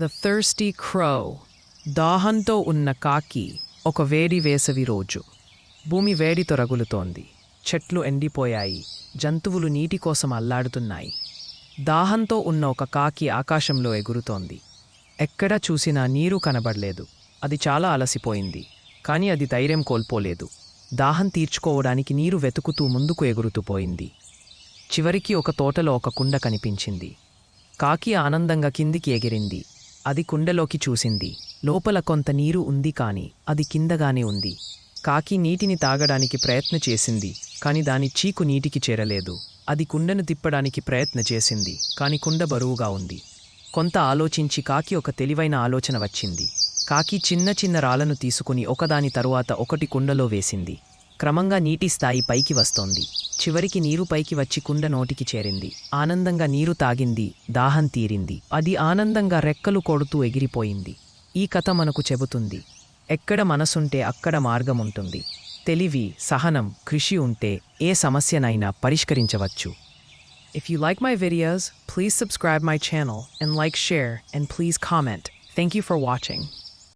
The thirsty క్రో దాహంతో ఉన్న కాకి ఒక వేడి వేసవి రోజు. భూమి వేడితో రగులుతోంది చెట్లు ఎండిపోయాయి. జంతువులు నీటి కోసం అల్లాడుతున్నాయి. దాహంతో ఉన్న ఒక కాకి ఆకాశంలో ఎగురుతోంది. ఎక్కడ చూసినా నీరు కనబడలేదు. అది చాలా అలసిపోయింది. కానీ అది ధైర్యం కోల్పోలేదు. దాహం తీర్చుకోవడానికి నీరు వెతుకుతూ ముందుకు ఎగురుతూ పోయింది. చివరికి ఒక తోటలో ఒక కుండ కనిపించింది. కాకి ఆనందంగా కిందికి ఎగిరింది. అది కుండలోకి చూసింది. లోపల కొంత నీరు ఉంది కాని అది కిందగానే ఉంది. కాకి నీటిని తాగడానికి ప్రయత్న చేసింది కాని దాని చీకు నీటికి చేరలేదు. అది కుండను తిప్పడానికి ప్రయత్న చేసింది కాని కుండ బరువుగా ఉంది. కొంత ఆలోచించి కాకి ఒక తెలివైన ఆలోచన వచ్చింది. కాకి చిన్న చిన్న రాళ్ళను తీసుకుని ఒకదాని తరువాత ఒకటి కుండలో వేసింది. క్రమంగా నీటి స్థాయి పైకి వస్తోంది. చివరికి నీరు పైకి వచ్చి కుండ నోటికి చేరింది. ఆనందంగా నీరు తాగింది దాహం తీరింది. అది ఆనందంగా రెక్కలు కొడుతూ ఎగిరిపోయింది. ఈ కథ మనకు చెబుతుంది ఎక్కడ మనసుంటే అక్కడ మార్గం ఉంటుంది తెలివి సహనం కృషి ఉంటే ఏ సమస్యనైనా పరిష్కరించవచ్చు. If you like my videos, please subscribe my channel and like, share, and please comment. Thank you for watching.